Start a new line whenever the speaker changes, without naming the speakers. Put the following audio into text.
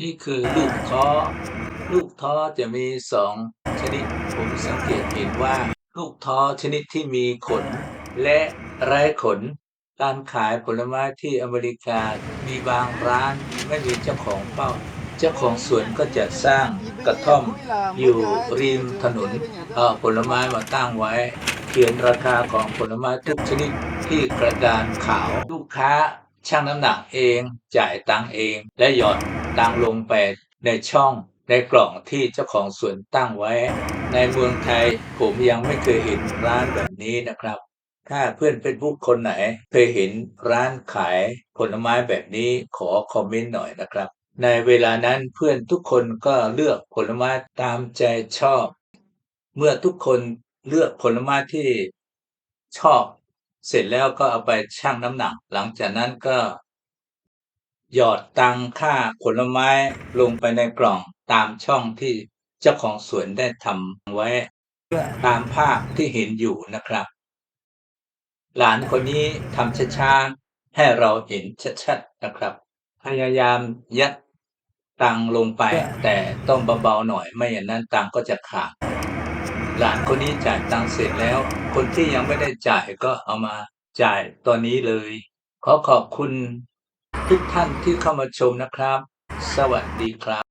นี่คือลูกท้อ ลูกท้อจะมีสองชนิด ผมสังเกตเห็นว่า ลูกท้อชนิดที่มีขน และไร้ขน การขายผลไม้ที่อเมริกา มีบางร้านไม่มีเจ้าของเป้า เจ้าของสวนก็จะสร้างกระท่อมอยู่ริมถนนเอาผลไม้มาตั้งไว้ เขียนราคาของผลไม้ทุกชนิดที่กระดานขาว ลูกค้าชั่งน้ำหนักเอง จ่ายตังเองและหย่อด ตังลงไปในช่องในกล่องที่เจ้าของสวนตั้งไว้ ในเมืองไทยผมยังไม่เคยเห็นร้านแบบนี้นะครับ ถ้าเพื่อนเป็นผู้คนไหน เคยเห็นร้านขายผลไม้แบบนี้ขอคอมเมนต์หน่อยนะครับ ในเวลานั้นเพื่อนทุกคนก็เลือกผลไม้ตามใจชอบ เมื่อทุกคนเลือกผลไม้ที่ชอบ เสร็จแล้วก็เอาไปชั่งน้ำหนัก หลังจากนั้นก็ หยอดตังค่าผลไม้ลงไปในกล่องตามช่องที่เจ้าของสวนได้ทำไว้ ตามภาพที่เห็นอยู่นะครับ หลานคนนี้ทำช้าๆให้เราเห็นชัดๆนะครับ พยายามยัดตังลงไป แต่ต้องเบาๆหน่อยไม่อย่างนั้นตังก็จะขาดหลานคนนี้จ่ายตังเสร็จแล้ว คนที่ยังไม่ได้จ่ายก็เอามาจ่ายตอนนี้เลย ขอขอบคุณ ทุกท่านที่เข้ามาชมนะครับ สวัสดีครับ